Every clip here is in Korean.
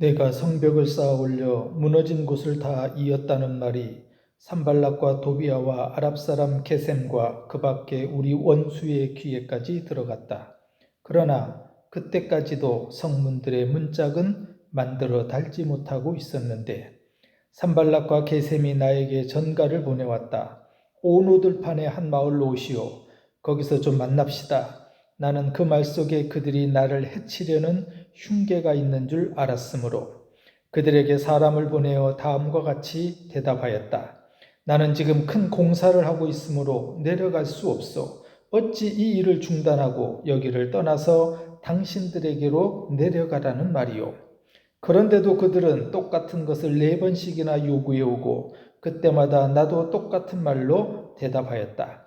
내가 성벽을 쌓아 올려 무너진 곳을 다 이었다는 말이 산발락과 도비아와 아랍 사람 게셈과 그 밖에 우리 원수의 귀에까지 들어갔다. 그러나 그때까지도 성문들의 문짝은 만들어 달지 못하고 있었는데 산발락과 게셈이 나에게 전가를 보내왔다. 오노들판의 한 마을로 오시오. 거기서 좀 만납시다. 나는 그 말 속에 그들이 나를 해치려는 흉계가 있는 줄 알았으므로 그들에게 사람을 보내어 다음과 같이 대답하였다. 나는 지금 큰 공사를 하고 있으므로 내려갈 수 없어. 어찌 이 일을 중단하고 여기를 떠나서 당신들에게로 내려가라는 말이오. 그런데도 그들은 똑같은 것을 네 번씩이나 요구해 오고 그때마다 나도 똑같은 말로 대답하였다.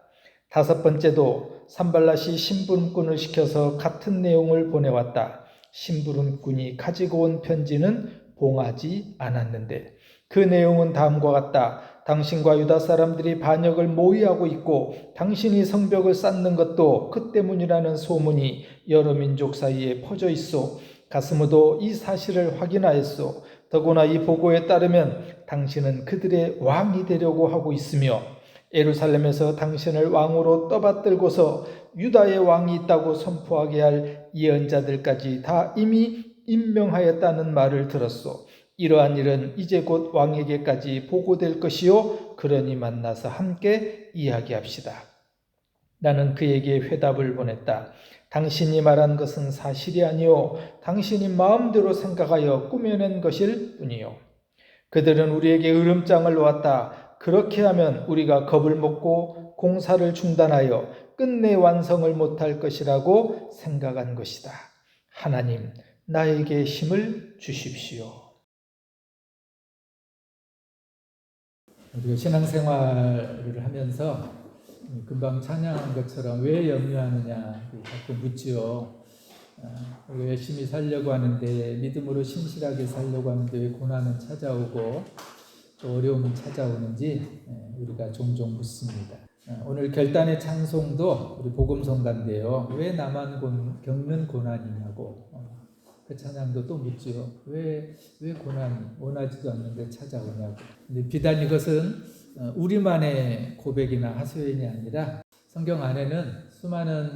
다섯 번째도 산발랏이 심부름꾼을 시켜서 같은 내용을 보내왔다. 심부름꾼이 가지고 온 편지는 봉하지 않았는데 그 내용은 다음과 같다. 당신과 유다 사람들이 반역을 모의하고 있고 당신이 성벽을 쌓는 것도 그 때문이라는 소문이 여러 민족 사이에 퍼져 있어 가스무도 이 사실을 확인하였소. 더구나 이 보고에 따르면 당신은 그들의 왕이 되려고 하고 있으며 예루살렘에서 당신을 왕으로 떠받들고서 유다의 왕이 있다고 선포하게 할 예언자들까지 다 이미 임명하였다는 말을 들었소. 이러한 일은 이제 곧 왕에게까지 보고될 것이요. 그러니 만나서 함께 이야기합시다. 나는 그에게 회답을 보냈다. 당신이 말한 것은 사실이 아니요. 당신이 마음대로 생각하여 꾸며낸 것일 뿐이요. 그들은 우리에게 으름장을 놓았다. 그렇게 하면 우리가 겁을 먹고 공사를 중단하여 끝내 완성을 못할 것이라고 생각한 것이다. 하나님, 나에게 힘을 주십시오. 우리가 신앙생활을 하면서 금방 찬양한 것처럼 왜 염려하느냐 자꾸 묻지요. 우리가 열심히 살려고 하는데 믿음으로 신실하게 살려고 하는데 왜 고난은 찾아오고 또 어려움은 찾아오는지 우리가 종종 묻습니다. 오늘 결단의 찬송도 우리 복음성가인데요. 왜 나만 고, 겪는 고난이냐고 그 찬양도 또 묻지요. 왜, 왜 고난이 원하지도 않는데 찾아오냐고. 근데 비단 이것은 우리만의 고백이나 하소연이 아니라 성경 안에는 수많은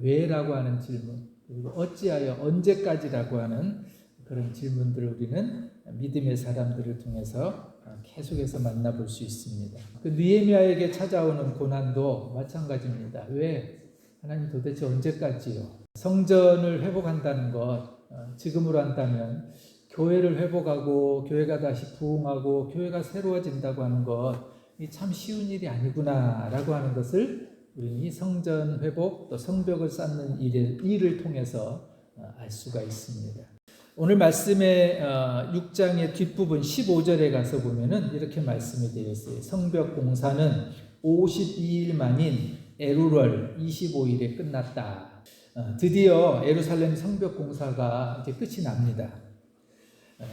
왜라고 하는 질문, 그리고 어찌하여 언제까지라고 하는 그런 질문들을 우리는 믿음의 사람들을 통해서 계속해서 만나볼 수 있습니다. 그 느헤미야에게 찾아오는 고난도 마찬가지입니다. 왜 하나님 도대체 언제까지요? 성전을 회복한다는 것 지금으로 한다면 교회를 회복하고 교회가 다시 부흥하고 교회가 새로워진다고 하는 것 이 참 쉬운 일이 아니구나라고 하는 것을 우리는 이 성전 회복 또 성벽을 쌓는 일을, 통해서 알 수가 있습니다. 오늘 말씀의 6장의 뒷부분 15절에 가서 보면은 이렇게 말씀이 되어 있어요. 성벽 공사는 52일 만인 에루럴 25일에 끝났다. 드디어 에루살렘 성벽 공사가 이제 끝이 납니다.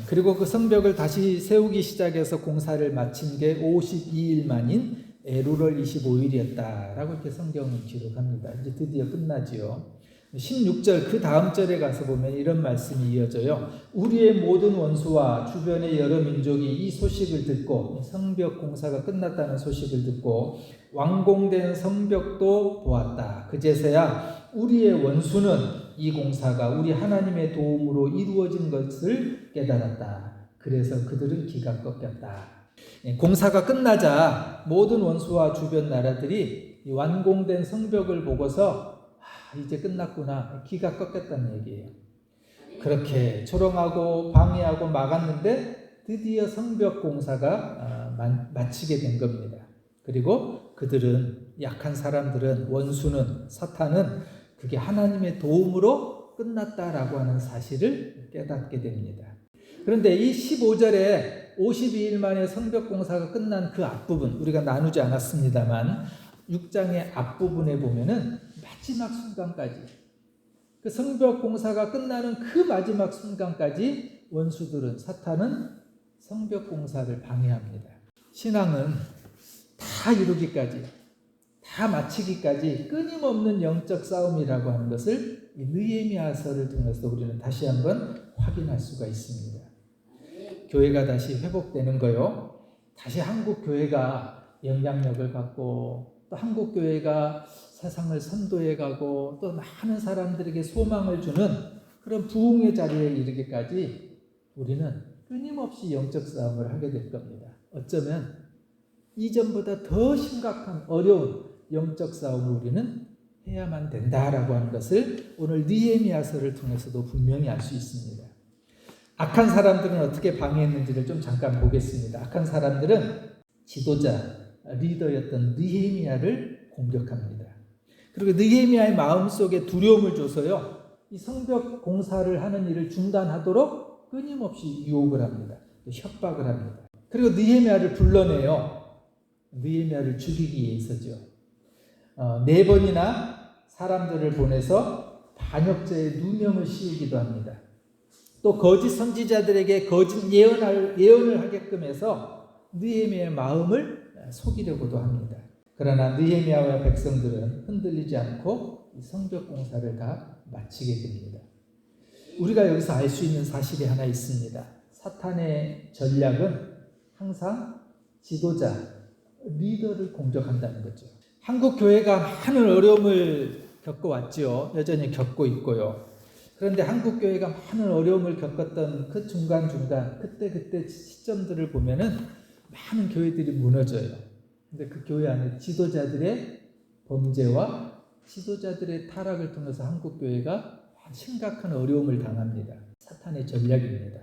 그리고 그 성벽을 다시 세우기 시작해서 공사를 마친 게 52일 만인 에루럴 25일이었다라고 이렇게 성경은 기록합니다. 이제 드디어 끝나지요. 16절 그 다음 절에 가서 보면 이런 말씀이 이어져요. 우리의 모든 원수와 주변의 여러 민족이 이 소식을 듣고 성벽 공사가 끝났다는 소식을 듣고 완공된 성벽도 보았다. 그제서야 우리의 원수는 이 공사가 우리 하나님의 도움으로 이루어진 것을 깨달았다. 그래서 그들은 기가 꺾였다. 공사가 끝나자 모든 원수와 주변 나라들이 완공된 성벽을 보고서 아, 이제 끝났구나. 기가 꺾였다는 얘기예요. 그렇게 조롱하고 방해하고 막았는데 드디어 성벽 공사가 마치게 된 겁니다. 그리고 그들은 약한 사람들은 원수는 사탄은 그게 하나님의 도움으로 끝났다라고 하는 사실을 깨닫게 됩니다. 그런데 이 15절에 52일 만에 성벽 공사가 끝난 그 앞부분 우리가 나누지 않았습니다만 6장의 앞부분에 보면은 마지막 순간까지 그 성벽 공사가 끝나는 그 마지막 순간까지 원수들은 사탄은 성벽 공사를 방해합니다. 신앙은 다 이루기까지 다 마치기까지 끊임없는 영적 싸움이라고 하는 것을 이 느헤미야서를 통해서 우리는 다시 한번 확인할 수가 있습니다. 교회가 다시 회복되는 거요. 다시 한국 교회가 영향력을 갖고 또 한국 교회가 세상을 선도해 가고 또 많은 사람들에게 소망을 주는 그런 부흥의 자리에 이르기까지 우리는 끊임없이 영적 싸움을 하게 될 겁니다. 어쩌면 이전보다 더 심각한 어려운 영적 싸움을 우리는 해야만 된다라고 하는 것을 오늘 니에미아서를 통해서도 분명히 알 수 있습니다. 악한 사람들은 어떻게 방해했는지를 좀 잠깐 보겠습니다. 악한 사람들은 지도자, 리더였던 느헤미야를 공격합니다. 그리고 느헤미야의 마음속에 두려움을 줘서요. 이 성벽 공사를 하는 일을 중단하도록 끊임없이 유혹을 합니다. 협박을 합니다. 그리고 느헤미야를 불러내요. 느헤미야를 죽이기 위해서죠. 어, 네 번이나 사람들을 보내서 반역죄의 누명을 씌우기도 합니다. 또 거짓 선지자들에게 거짓 예언을 하게끔 해서 느헤미야의 마음을 속이려고도 합니다. 그러나 느헤미야와 백성들은 흔들리지 않고 이 성벽 공사를 다 마치게 됩니다. 우리가 여기서 알 수 있는 사실이 하나 있습니다. 사탄의 전략은 항상 지도자, 리더를 공격한다는 거죠. 한국 교회가 많은 어려움을 겪어왔죠. 여전히 겪고 있고요. 그런데 한국 교회가 많은 어려움을 겪었던 그 중간 중간 그때 그때 시점들을 보면은 많은 교회들이 무너져요. 근데 그 교회 안에 지도자들의 범죄와 지도자들의 타락을 통해서 한국 교회가 심각한 어려움을 당합니다. 사탄의 전략입니다.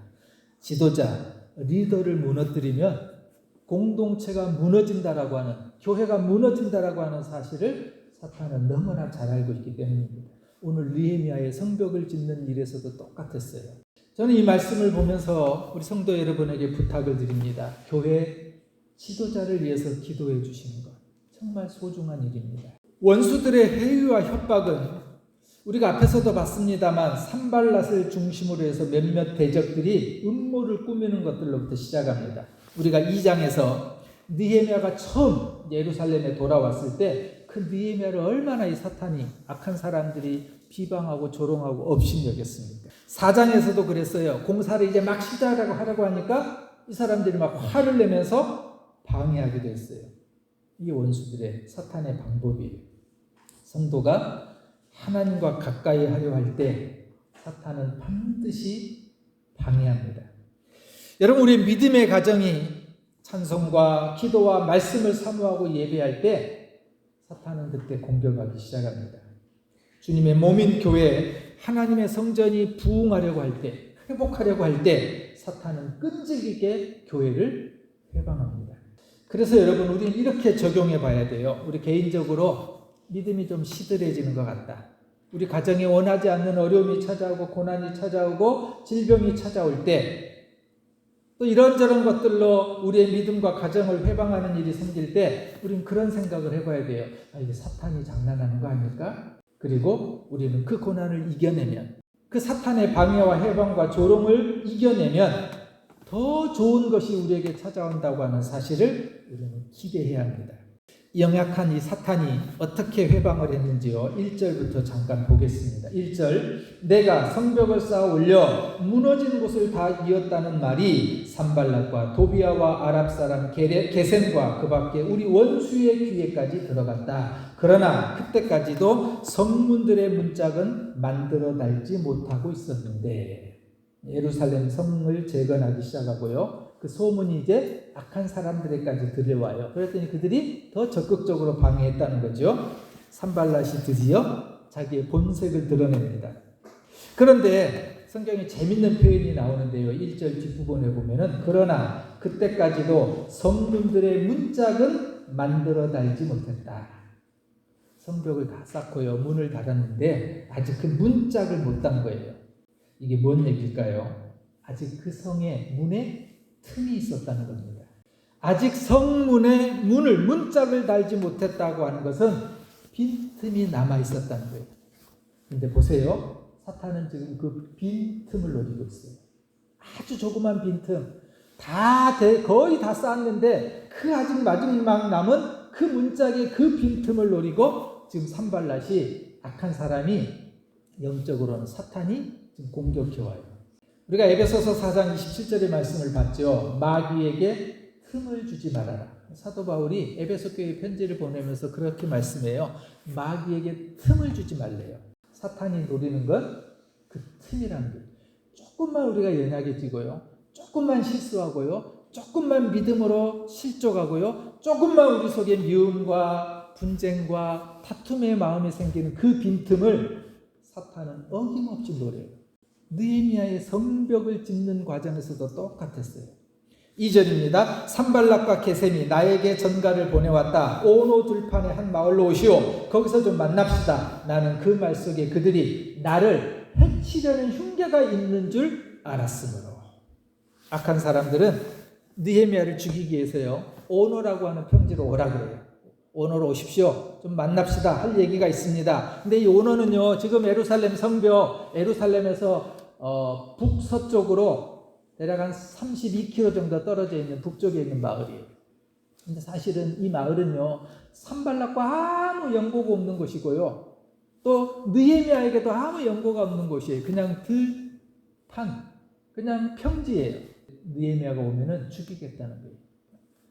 지도자, 리더를 무너뜨리면 공동체가 무너진다라고 하는 교회가 무너진다라고 하는 사실을 사탄은 너무나 잘 알고 있기 때문입니다. 오늘 느헤미야의 성벽을 짓는 일에서도 똑같았어요. 저는 이 말씀을 보면서 우리 성도 여러분에게 부탁을 드립니다. 교회 지도자를 위해서 기도해 주시는 것 정말 소중한 일입니다. 원수들의 해유와 협박은 우리가 앞에서도 봤습니다만 산발랏을 중심으로 해서 몇몇 대적들이 음모를 꾸미는 것들로부터 시작합니다. 우리가 2장에서 느헤미야가 처음 예루살렘에 돌아왔을 때 그 느헤미야를 얼마나 이 사탄이 악한 사람들이 비방하고 조롱하고 업신여겼습니까? 4장에서도 그랬어요. 공사를 이제 막 시작하고 하려고 하니까 이 사람들이 막 화를 내면서 방해하기도 했어요. 이게 원수들의 사탄의 방법이에요. 성도가 하나님과 가까이 하려 할 때 사탄은 반드시 방해합니다. 여러분 우리 믿음의 가정이 찬송과 기도와 말씀을 사모하고 예배할 때 사탄은 그때 공격하기 시작합니다. 주님의 몸인 교회 하나님의 성전이 부흥하려고 할 때, 회복하려고 할 때 사탄은 끈질기게 교회를 회방합니다. 그래서 여러분 우리는 이렇게 적용해 봐야 돼요. 우리 개인적으로 믿음이 좀 시들해지는 것 같다. 우리 가정에 원하지 않는 어려움이 찾아오고 고난이 찾아오고 질병이 찾아올 때 또 이런저런 것들로 우리의 믿음과 가정을 회방하는 일이 생길 때 우리는 그런 생각을 해봐야 돼요. 아, 이게 사탄이 장난하는 거 아닐까? 그리고 우리는 그 고난을 이겨내면 그 사탄의 방해와 해방과 조롱을 이겨내면 더 좋은 것이 우리에게 찾아온다고 하는 사실을 우리는 기대해야 합니다. 영약한 이 사탄이 어떻게 회방을 했는지요. 1절부터 잠깐 보겠습니다. 1절 내가 성벽을 쌓아 올려 무너진 곳을 다 이었다는 말이 산발락과 도비아와 아랍 사람 게셈과 그 밖에 우리 원수의 귀에까지 들어갔다. 그러나 그때까지도 성문들의 문짝은 만들어 달지 못하고 있었는데 예루살렘 성을 재건하기 시작하고요. 그 소문이 이제 악한 사람들에까지 들려와요. 그랬더니 그들이 더 적극적으로 방해했다는 거죠. 산발랏이 드디어 자기의 본색을 드러냅니다. 그런데 성경에 재밌는 표현이 나오는데요. 1절 뒷부분에 보면은 그러나 그때까지도 성문들의 문짝은 만들어 달지 못했다. 성벽을 다 쌓고요. 문을 닫았는데 아직 그 문짝을 못 단 거예요. 이게 뭔 얘기일까요? 아직 그 성의 문에 틈이 있었다는 겁니다. 아직 성문의 문을 문짝을 달지 못했다고 하는 것은 빈틈이 남아 있었다는 거예요. 근데 보세요. 사탄은 지금 그 빈틈을 노리고 있어요. 아주 조그만 빈틈. 다 거의 다 쌓았는데 그 아직 마지막 남은 그 문짝의 그 빈틈을 노리고 지금 산발랏이 악한 사람이 영적으로는 사탄이 지금 공격해 와요. 우리가 에베소서 4장 27절의 말씀을 봤죠. 마귀에게 틈을 주지 말아라. 사도 바울이 에베소 교회 편지를 보내면서 그렇게 말씀해요. 마귀에게 틈을 주지 말래요. 사탄이 노리는 건 그 틈이라는 게 조금만 우리가 연약해지고요. 조금만 실수하고요. 조금만 믿음으로 실족하고요. 조금만 우리 속에 미움과 분쟁과 다툼의 마음이 생기는 그 빈틈을 사탄은 어김없이 노려요. 느헤미야의 성벽을 짓는 과정에서도 똑같았어요. 2절입니다. 산발락과 게셈이 나에게 전가를 보내왔다. 오노 들판의 한 마을로 오시오. 거기서 좀 만납시다. 나는 그 말 속에 그들이 나를 해치려는 흉계가 있는 줄 알았으므로. 악한 사람들은 느헤미야를 죽이기 위해서요. 오노라고 하는 평지로 오라 그래요. 오너로 오십시오. 좀 만납시다. 할 얘기가 있습니다. 근데 이 오너는요, 지금 에루살렘 성벽, 에루살렘에서 어, 북서쪽으로 대략 한 32km 정도 떨어져 있는 북쪽에 있는 마을이에요. 근데 사실은 이 마을은요, 산발락과 아무 연고가 없는 곳이고요. 또 느헤미야에게도 아무 연고가 없는 곳이에요. 그냥 들판, 그냥 평지예요. 느헤미야가 오면은 죽이겠다는 거예요.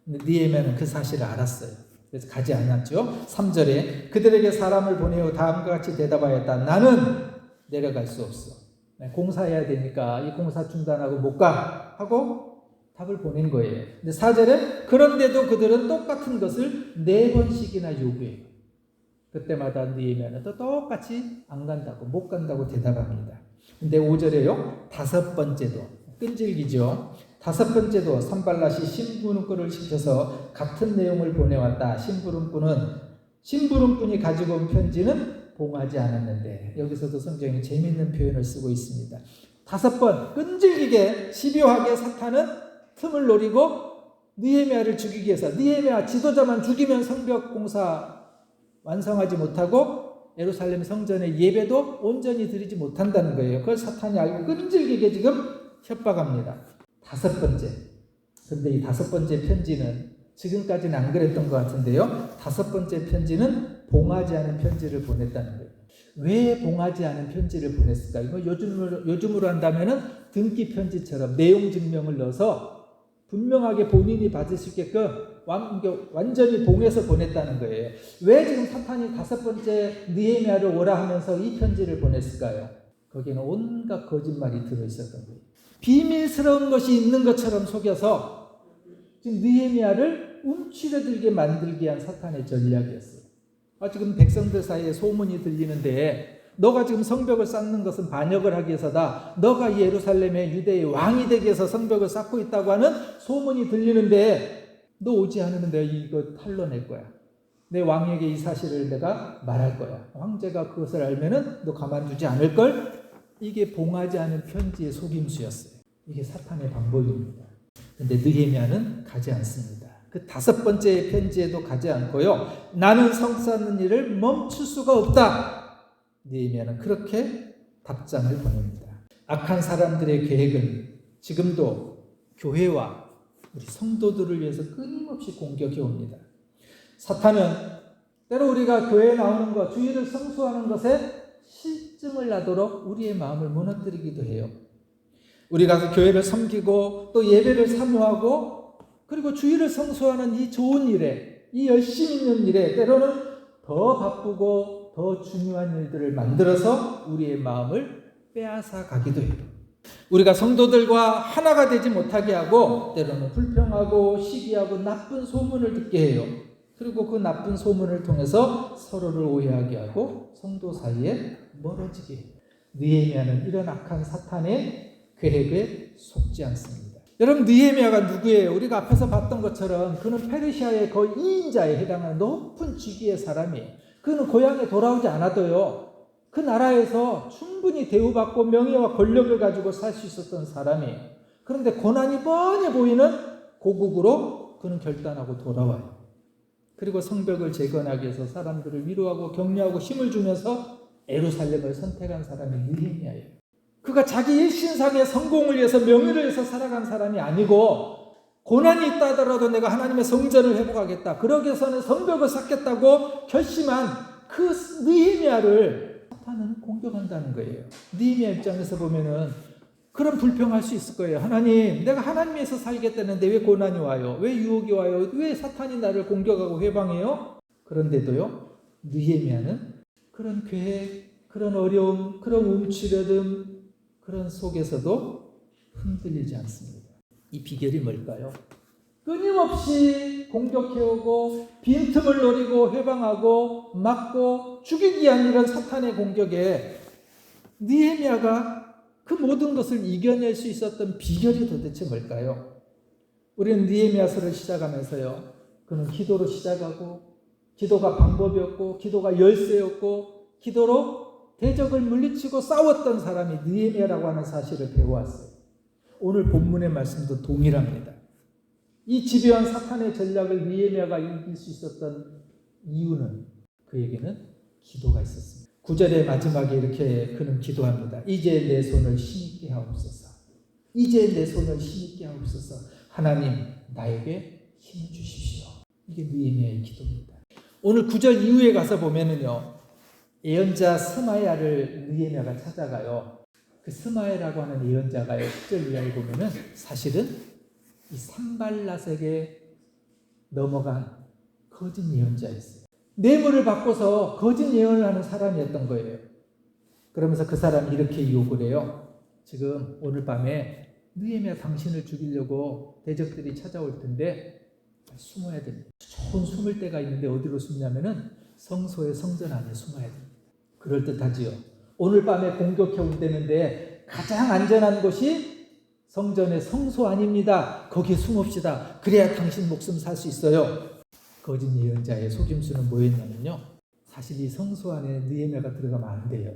근데 느헤미야는 그 사실을 알았어요. 그래서 가지 않았죠. 3절에 그들에게 사람을 보내어 다음과 같이 대답하였다. 나는 내려갈 수 없어. 네, 공사해야 되니까 이 공사 중단하고 못 가. 하고 답을 보낸 거예요. 근데 4절에 그런데도 그들은 똑같은 것을 네 번씩이나 요구해요. 그때마다 느헤미야는 또 똑같이 안 간다고 못 간다고 대답합니다. 근데 5절에요. 다섯 번째도 끈질기죠. 다섯 번째도 산발랏이 심부름꾼을 시켜서 같은 내용을 보내왔다. 심부름꾼은 심부름꾼이 가지고 온 편지는 봉하지 않았는데 여기서도 성경이 재밌는 표현을 쓰고 있습니다. 다섯 번 끈질기게 집요하게 사탄은 틈을 노리고 느헤미야를 죽이기 위해서 느헤미야 지도자만 죽이면 성벽 공사 완성하지 못하고 예루살렘 성전의 예배도 온전히 드리지 못한다는 거예요. 그걸 사탄이 알고 끈질기게 지금 협박합니다. 다섯 번째. 근데 이 다섯 번째 편지는 지금까지는 안 그랬던 것 같은데요. 다섯 번째 편지는 봉하지 않은 편지를 보냈다는 거예요. 왜 봉하지 않은 편지를 보냈을까? 이거 요즘으로, 요즘으로 한다면은 등기 편지처럼 내용 증명을 넣어서 분명하게 본인이 받을 수 있게끔 완전히 봉해서 보냈다는 거예요. 왜 지금 사탄이 다섯 번째 느헤미야를 오라 하면서 이 편지를 보냈을까요? 거기는 온갖 거짓말이 들어 있었던 거예요. 비밀스러운 것이 있는 것처럼 속여서 지금 느헤미야를 움츠려들게 만들게 한 사탄의 전략이었어요. 아, 지금 백성들 사이에 소문이 들리는데 너가 지금 성벽을 쌓는 것은 반역을 하기 위해서다. 너가 예루살렘의 유대의 왕이 되기 위해서 성벽을 쌓고 있다고 하는 소문이 들리는데 너 오지 않으면 내가 이거 탈러낼 거야. 내 왕에게 이 사실을 내가 말할 거야. 황제가 그것을 알면은 너 가만두지 않을 걸. 이게 봉하지 않은 편지의 속임수였어요. 이게 사탄의 방법입니다. 근데 느헤미야는 가지 않습니다. 그 다섯 번째 편지에도 가지 않고요. 나는 성 쌓는 일을 멈출 수가 없다. 느헤미야는 그렇게 답장을 보냅니다. 악한 사람들의 계획은 지금도 교회와 우리 성도들을 위해서 끊임없이 공격해 옵니다. 사탄은 때로 우리가 교회에 나오는 것, 주의를 성수하는 것에 실증을 나도록 우리의 마음을 무너뜨리기도 해요. 우리가 교회를 섬기고 또 예배를 사모하고 그리고 주의를 성수하는 이 좋은 일에 이 열심 있는 일에 때로는 더 바쁘고 더 중요한 일들을 만들어서 우리의 마음을 빼앗아 가기도 해요. 우리가 성도들과 하나가 되지 못하게 하고 때로는 불평하고 시기하고 나쁜 소문을 듣게 해요. 그리고 그 나쁜 소문을 통해서 서로를 오해하게 하고 성도 사이에 멀어지게 해요. 느헤미야는 이런 악한 사탄의 계획에 속지 않습니다. 여러분 느헤미야가 누구예요? 우리가 앞에서 봤던 것처럼 그는 페르시아의 거의 2인자에 해당하는 높은 직위의 사람이에요. 그는 고향에 돌아오지 않아도요. 그 나라에서 충분히 대우받고 명예와 권력을 가지고 살 수 있었던 사람이에요. 그런데 고난이 뻔히 보이는 고국으로 그는 결단하고 돌아와요. 그리고 성벽을 재건하기 위해서 사람들을 위로하고 격려하고 힘을 주면서 에루살렘을 선택한 사람이 느헤미야예요. 그가 자기 일신상의 성공을 위해서 명예를 위해서 살아간 사람이 아니고 고난이 있다 하더라도 내가 하나님의 성전을 회복하겠다. 그러기 위해서는 성벽을 쌓겠다고 결심한 그 느헤미야를 사탄은 공격한다는 거예요. 느헤미야 입장에서 보면은 그런 불평할 수 있을 거예요. 하나님, 내가 하나님에서 살겠다는데 왜 고난이 와요? 왜 유혹이 와요? 왜 사탄이 나를 공격하고 회방해요? 그런데도요, 느헤미야는 그런 계획, 그런 어려움, 그런 움츠려듦, 그런 속에서도 흔들리지 않습니다. 이 비결이 뭘까요? 끊임없이 공격해오고 빈틈을 노리고 회방하고 막고 죽이기 이런 사탄의 공격에 니에미아가 그 모든 것을 이겨낼 수 있었던 비결이 도대체 뭘까요? 우리는 니에미아서를 시작하면서요. 그는 기도로 시작하고 기도가 방법이었고 기도가 열쇠였고 기도로 대적을 물리치고 싸웠던 사람이 느헤미야라고 하는 사실을 배워왔어요. 오늘 본문의 말씀도 동일합니다. 이 집요한 사탄의 전략을 느헤미야가 이길 수 있었던 이유는 그에게는 기도가 있었습니다. 구절의 마지막에 이렇게 그는 기도합니다. 이제 내 손을 힘있게 하옵소서. 이제 내 손을 힘있게 하옵소서. 하나님 나에게 힘을 주십시오. 이게 느헤미야의 기도입니다. 오늘 구절 이후에 가서 보면은요. 예언자 스마야를 느헤미야가 찾아가요. 그 스마야라고 하는 예언자가요. 10절 이하에 보면은 사실은 이 산발라색에 넘어간 거짓 예언자였어요. 뇌물을 받고서 거짓 예언을 하는 사람이었던 거예요. 그러면서 그 사람이 이렇게 유혹을 해요. 지금 오늘 밤에 느헤미야 당신을 죽이려고 대적들이 찾아올 텐데 숨어야 됩니다. 좋은 숨을 때가 있는데 어디로 숨냐면은 성소의 성전 안에 숨어야 됩니다. 그럴 듯하지요. 오늘 밤에 공격해 온다는데 가장 안전한 곳이 성전의 성소 아닙니다. 거기에 숨읍시다. 그래야 당신 목숨 살 수 있어요. 거짓 예언자의 속임수는 뭐였냐면요. 사실 이 성소 안에 느헤미야가 들어가면 안 돼요.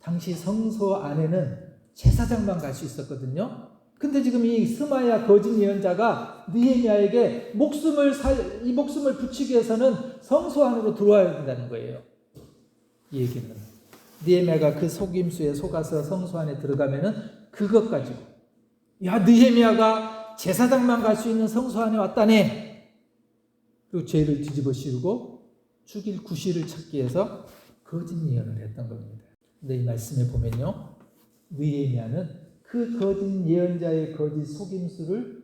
당시 성소 안에는 제사장만 갈 수 있었거든요. 근데 지금 이 스마야 거짓 예언자가 느헤미야에게 목숨을 살, 이 목숨을 붙이기 위해서는 성소 안으로 들어와야 된다는 거예요. 이 얘기는 느헤미야가 그 속임수에 속아서 성소 안에 들어가면은 그것 가지고 야 느헤미야가 제사장만 갈 수 있는 성소 안에 왔다네. 그리고 죄를 뒤집어 씌우고 죽일 구실을 찾기 위해서 거짓 예언을 했던 겁니다. 근데 이 말씀에 보면요. 느헤미야는 그 거짓 예언자의 거짓 속임수를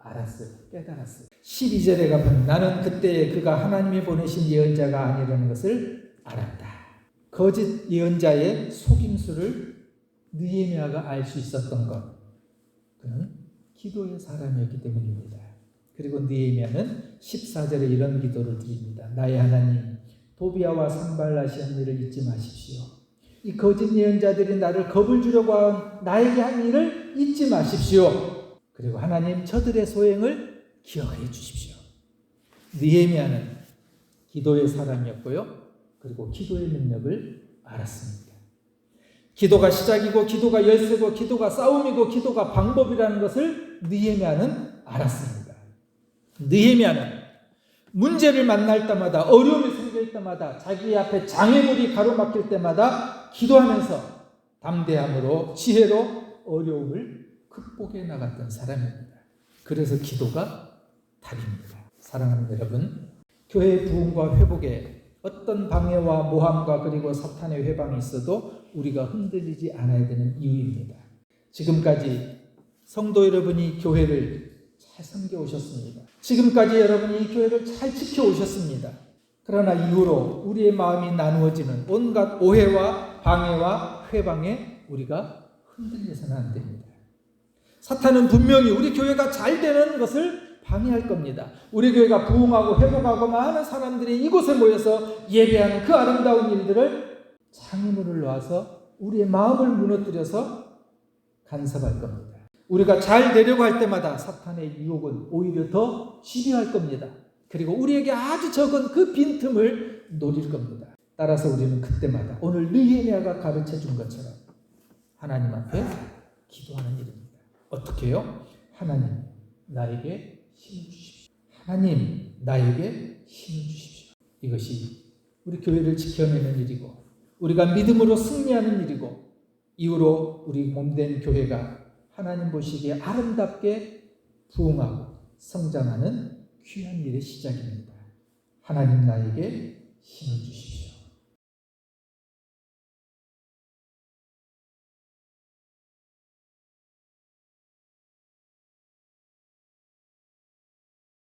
알았어요. 깨달았어요. 12절에 가면 나는 그때 그가 하나님이 보내신 예언자가 아니라는 것을 알았다. 거짓 예언자의 속임수를 느헤미야가 알 수 있었던 것. 그는 기도의 사람이었기 때문입니다. 그리고 느헤미야는 14절에 이런 기도를 드립니다. 나의 하나님 도비아와 산발라시 한 일을 잊지 마십시오. 이 거짓 예언자들이 나를 겁을 주려고 한 나에게 한 일을 잊지 마십시오. 그리고 하나님 저들의 소행을 기억해 주십시오. 느헤미야는 기도의 사람이었고요. 그리고 기도의 능력을 알았습니다. 기도가 시작이고 기도가 열쇠고 기도가 싸움이고 기도가 방법이라는 것을 느헤미야는 알았습니다. 느헤미야는 문제를 만날 때마다 어려움이 생길 때마다 자기 앞에 장애물이 가로막힐 때마다 기도하면서 담대함으로 지혜로 어려움을 극복해 나갔던 사람입니다. 그래서 기도가 답입니다. 사랑하는 여러분, 교회 부흥과 회복에 어떤 방해와 모함과 그리고 사탄의 회방이 있어도 우리가 흔들리지 않아야 되는 이유입니다. 지금까지 성도 여러분이 교회를 잘 섬겨 오셨습니다. 지금까지 여러분이 이 교회를 잘 지켜 오셨습니다. 그러나 이후로 우리의 마음이 나누어지는 온갖 오해와 방해와 회방에 우리가 흔들려서는 안 됩니다. 사탄은 분명히 우리 교회가 잘 되는 것을 방해할 겁니다. 우리 교회가 부흥하고 회복하고 많은 사람들이 이곳에 모여서 예배하는 그 아름다운 일들을 장애물을 놓아서 우리의 마음을 무너뜨려서 간섭할 겁니다. 우리가 잘 되려고 할 때마다 사탄의 유혹은 오히려 더 집요할 겁니다. 그리고 우리에게 아주 적은 그 빈틈을 노릴 겁니다. 따라서 우리는 그때마다 오늘 느헤미야가 가르쳐 준 것처럼 하나님 앞에 기도하는 일입니다. 어떻게요? 하나님 나에게 힘을 주십시오. 하나님 나에게 힘을 주십시오. 이것이 우리 교회를 지켜내는 일이고 우리가 믿음으로 승리하는 일이고 이후로 우리 몸된 교회가 하나님 보시기에 아름답게 부흥하고 성장하는 귀한 일의 시작입니다. 하나님 나에게 힘을 주십시오.